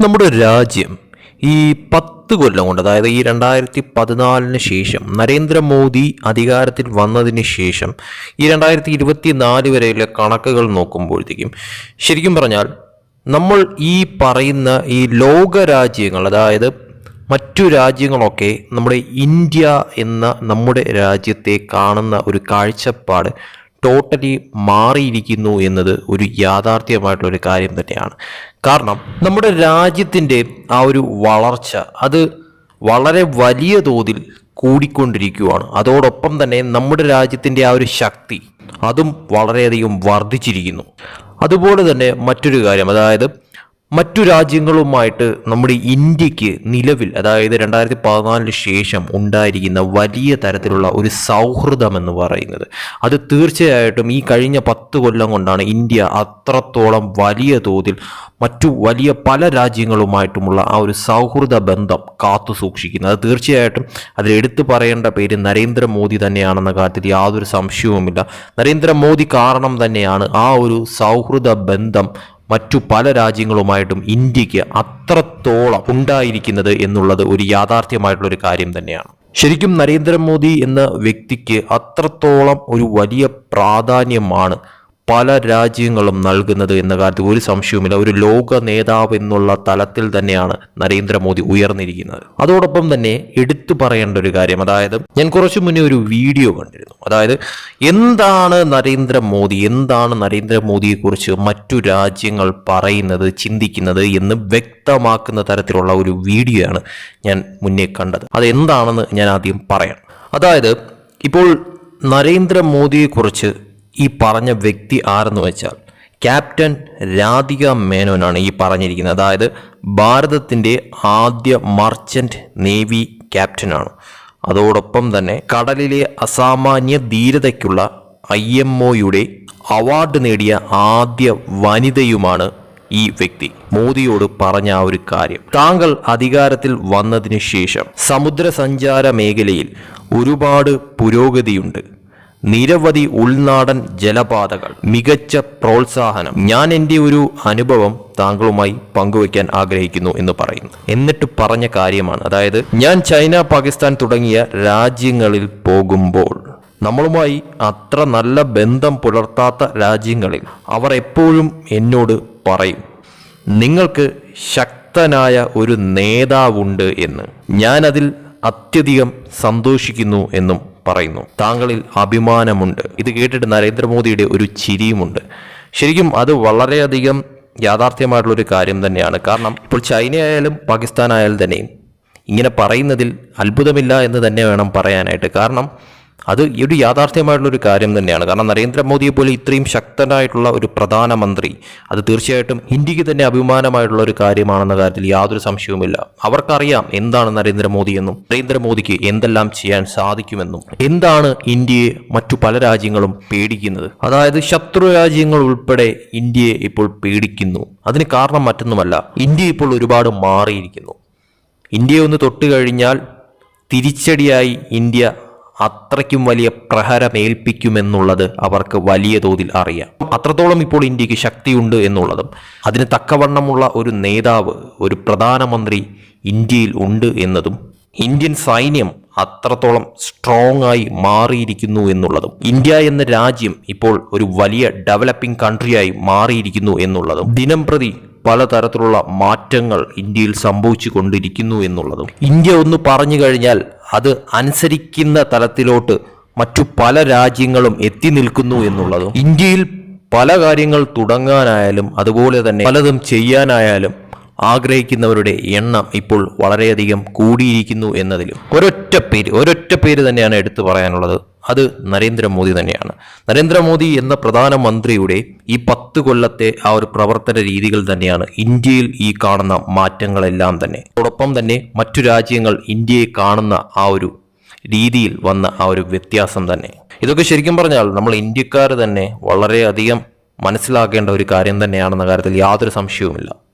നമ്മുടെ രാജ്യം ഈ പത്ത് കൊല്ലം കൊണ്ട് അതായത് ഈ രണ്ടായിരത്തി പതിനാലിന് ശേഷം നരേന്ദ്രമോദി അധികാരത്തിൽ വന്നതിന് ശേഷം ഈ രണ്ടായിരത്തി ഇരുപത്തി നാല് വരെയുള്ള കണക്കുകൾ നോക്കുമ്പോഴത്തേക്കും ശരിക്കും പറഞ്ഞാൽ നമ്മൾ ഈ പറയുന്ന ഈ ലോക രാജ്യങ്ങൾ അതായത് മറ്റു രാജ്യങ്ങളൊക്കെ നമ്മുടെ ഇന്ത്യ എന്ന നമ്മുടെ രാജ്യത്തെ കാണുന്ന ഒരു കാഴ്ചപ്പാട് ടോട്ടലി മാറിയിരിക്കുന്നു എന്നത് ഒരു യാഥാർത്ഥ്യമായിട്ടുള്ള ഒരു കാര്യം തന്നെയാണ്. കാരണം നമ്മുടെ രാജ്യത്തിന്റെ ആ ഒരു വളർച്ച അത് വളരെ വലിയ തോതിൽ കൂടിക്കൊണ്ടിരിക്കുകയാണ് അതോടൊപ്പം തന്നെ നമ്മുടെ രാജ്യത്തിന്റെ ആ ഒരു ശക്തി അതും വളരെയധികം വർദ്ധിച്ചിരിക്കുന്നു. അതുപോലെ തന്നെ മറ്റൊരു കാര്യം അതായത് മറ്റു രാജ്യങ്ങളുമായിട്ട് നമ്മുടെ ഇന്ത്യയ്ക്ക് നിലവിൽ അതായത് രണ്ടായിരത്തി പതിനാലിന് ശേഷം ഉണ്ടായിരിക്കുന്ന വലിയ തരത്തിലുള്ള ഒരു സൗഹൃദം എന്ന് പറയുന്നത്. അത് തീർച്ചയായിട്ടും ഈ കഴിഞ്ഞ പത്ത് കൊല്ലം കൊണ്ടാണ് ഇന്ത്യ അത്രത്തോളം വലിയ തോതിൽ മറ്റു വലിയ പല രാജ്യങ്ങളുമായിട്ടുമുള്ള ആ ഒരു സൗഹൃദ ബന്ധം കാത്തു സൂക്ഷിക്കുന്നത്. അത് തീർച്ചയായിട്ടും അതിൽ എടുത്തു പറയേണ്ട പേര് നരേന്ദ്രമോദി തന്നെയാണെന്ന കാര്യത്തിൽ യാതൊരു സംശയവുമില്ല. നരേന്ദ്രമോദി കാരണം തന്നെയാണ് ആ ഒരു സൗഹൃദ ബന്ധം മറ്റു പല രാജ്യങ്ങളുമായിട്ടും ഇന്ത്യയ്ക്ക് അത്രത്തോളം ഉണ്ടായിരിക്കുന്നത് എന്നുള്ളത് ഒരു യാഥാർത്ഥ്യമായിട്ടുള്ള ഒരു കാര്യം തന്നെയാണ്. ശരിക്കും നരേന്ദ്രമോദി എന്ന വ്യക്തിക്ക് അത്രത്തോളം ഒരു വലിയ പ്രാധാന്യമാണ് പല രാജ്യങ്ങളും നൽകുന്നത് എന്ന കാര്യത്തിൽ ഒരു സംശയവുമില്ല. ഒരു ലോക നേതാവ് എന്നുള്ള തലത്തിൽ തന്നെയാണ് നരേന്ദ്രമോദി ഉയർന്നിരിക്കുന്നത്. അതോടൊപ്പം തന്നെ എടുത്തു പറയേണ്ട ഒരു കാര്യം അതായത് ഞാൻ കുറച്ചു മുന്നേ ഒരു വീഡിയോ കണ്ടിരുന്നു. അതായത് എന്താണ് നരേന്ദ്രമോദി എന്താണ് നരേന്ദ്രമോദിയെക്കുറിച്ച് മറ്റു രാജ്യങ്ങൾ പറയുന്നത് ചിന്തിക്കുന്നത് എന്ന് വ്യക്തമാക്കുന്ന തരത്തിലുള്ള ഒരു വീഡിയോയാണ് ഞാൻ മുന്നേ കണ്ടത്. അതെന്താണെന്ന് ഞാൻ ആദ്യം പറയാം. അതായത് ഇപ്പോൾ നരേന്ദ്രമോദിയെക്കുറിച്ച് ഈ പറഞ്ഞ വ്യക്തി ആരെന്ന് വെച്ചാൽ ക്യാപ്റ്റൻ രാധിക മേനോനാണ് ഈ പറഞ്ഞിരിക്കുന്നത്. അതായത് ഭാരതത്തിന്റെ ആദ്യ മർച്ചന്റ് നേവി ക്യാപ്റ്റനാണ്. അതോടൊപ്പം തന്നെ കടലിലെ അസാമാന്യ ധീരതയ്ക്കുള്ള ഐ എം ഒയുടെ അവാർഡ് നേടിയ ആദ്യ വനിതയുമാണ് ഈ വ്യക്തി. മോദിയോട് പറഞ്ഞ ആ ഒരു കാര്യം. താങ്കൾ അധികാരത്തിൽ വന്നതിന് ശേഷം സമുദ്ര സഞ്ചാര മേഖലയിൽ ഒരുപാട് പുരോഗതിയുണ്ട്. നിരവധി ഉൾനാടൻ ജലപാതകൾ മികച്ച പ്രോത്സാഹനം. ഞാൻ എന്റെ ഒരു അനുഭവം താങ്കളുമായി പങ്കുവയ്ക്കാൻ ആഗ്രഹിക്കുന്നു എന്ന് പറയുന്നു. എന്നിട്ട് പറഞ്ഞ കാര്യമാണ്. അതായത് ഞാൻ ചൈന പാകിസ്ഥാൻ തുടങ്ങിയ രാജ്യങ്ങളിൽ പോകുമ്പോൾ നമ്മളുമായി അത്ര നല്ല ബന്ധം പുലർത്താത്ത രാജ്യങ്ങളിൽ അവർ എപ്പോഴും എന്നോട് പറയും നിങ്ങൾക്ക് ശക്തനായ ഒരു നേതാവുണ്ട് എന്ന്. ഞാനതിൽ അത്യധികം സന്തോഷിക്കുന്നു എന്നും പറയുന്നു. താങ്കളിൽ അഭിമാനമുണ്ട്. ഇത് കേട്ടിട്ട് നരേന്ദ്രമോദിയുടെ ഒരു ചിരിയുമുണ്ട്. ശരിക്കും അത് വളരെയധികം യാഥാർത്ഥ്യമായിട്ടുള്ളൊരു കാര്യം തന്നെയാണ്. കാരണം ഇപ്പോൾ ചൈനയായാലും പാകിസ്ഥാനായാലും തന്നെയും ഇങ്ങനെ പറയുന്നതിൽ അത്ഭുതമില്ല എന്ന് തന്നെ വേണം പറയാനായിട്ട്. കാരണം അത് ഒരു യാഥാർത്ഥ്യമായിട്ടുള്ള ഒരു കാര്യം തന്നെയാണ്. കാരണം നരേന്ദ്രമോദിയെ പോലെ ഇത്രയും ശക്തനായിട്ടുള്ള ഒരു പ്രധാനമന്ത്രി അത് തീർച്ചയായിട്ടും ഇന്ത്യയ്ക്ക് തന്നെ അഭിമാനമായിട്ടുള്ള ഒരു കാര്യമാണെന്ന കാര്യത്തിൽ യാതൊരു സംശയവുമില്ല. അവർക്കറിയാം എന്താണ് നരേന്ദ്രമോദി എന്നും നരേന്ദ്രമോദിക്ക് എന്തെല്ലാം ചെയ്യാൻ സാധിക്കുമെന്നും എന്താണ് ഇന്ത്യയെ മറ്റു പല രാജ്യങ്ങളും പേടിക്കുന്നത്. അതായത് ശത്രു രാജ്യങ്ങൾ ഉൾപ്പെടെ ഇന്ത്യയെ ഇപ്പോൾ പേടിക്കുന്നു. അതിന് കാരണം മറ്റൊന്നുമല്ല ഇന്ത്യ ഇപ്പോൾ ഒരുപാട് മാറിയിരിക്കുന്നു. ഇന്ത്യയെ ഒന്ന് തൊട്ട് കഴിഞ്ഞാൽ തിരിച്ചടിയായി ഇന്ത്യ അത്രയ്ക്കും വലിയ പ്രഹരമേൽപ്പിക്കുമെന്നുള്ളത് അവർക്ക് വലിയ തോതിൽ അറിയാം. അത്രത്തോളം ഇപ്പോൾ ഇന്ത്യയ്ക്ക് ശക്തിയുണ്ട് എന്നുള്ളതും അതിന് തക്കവണ്ണമുള്ള ഒരു നേതാവ് ഒരു പ്രധാനമന്ത്രി ഇന്ത്യയിൽ ഉണ്ട് എന്നതും ഇന്ത്യൻ സൈന്യം അത്രത്തോളം സ്ട്രോങ് ആയി മാറിയിരിക്കുന്നു എന്നുള്ളതും ഇന്ത്യ എന്ന രാജ്യം ഇപ്പോൾ ഒരു വലിയ ഡെവലപ്പിംഗ് കൺട്രിയായി മാറിയിരിക്കുന്നു എന്നുള്ളതും ദിനം പ്രതി പലതരത്തിലുള്ള മാറ്റങ്ങൾ ഇന്ത്യയിൽ സംഭവിച്ചു കൊണ്ടിരിക്കുന്നു എന്നുള്ളതും ഇന്ത്യ ഒന്ന് പറഞ്ഞു കഴിഞ്ഞാൽ അത് അനുസരിക്കുന്ന തലത്തിലോട്ട് മറ്റു പല രാജ്യങ്ങളും എത്തി നിൽക്കുന്നു എന്നുള്ളതും ഇന്ത്യയിൽ പല കാര്യങ്ങൾ തുടങ്ങാനായാലും അതുപോലെ തന്നെ പലതും ചെയ്യാനായാലും ആഗ്രഹിക്കുന്നവരുടെ എണ്ണം ഇപ്പോൾ വളരെയധികം കൂടിയിരിക്കുന്നു എന്നതിലും. ഒരൊറ്റ പേര് ഒരൊറ്റ പേര് തന്നെയാണ് എടുത്തു പറയാനുള്ളത്. അത് നരേന്ദ്രമോദി തന്നെയാണ്. നരേന്ദ്രമോദി എന്ന പ്രധാനമന്ത്രിയുടെ ഈ പത്ത് കൊല്ലത്തെ ആ ഒരു പ്രവർത്തന രീതികൾ തന്നെയാണ് ഇന്ത്യയിൽ ഈ കാണുന്ന മാറ്റങ്ങളെല്ലാം തന്നെ. അതോടൊപ്പം തന്നെ മറ്റു രാജ്യങ്ങൾ ഇന്ത്യയെ കാണുന്ന ആ ഒരു രീതിയിൽ വന്ന ആ ഒരു വ്യത്യാസം തന്നെ. ഇതൊക്കെ ശരിക്കും പറഞ്ഞാൽ നമ്മൾ ഇന്ത്യക്കാർ തന്നെ വളരെയധികം മനസ്സിലാക്കേണ്ട ഒരു കാര്യം തന്നെയാണെന്ന കാര്യത്തിൽ യാതൊരു സംശയവുമില്ല.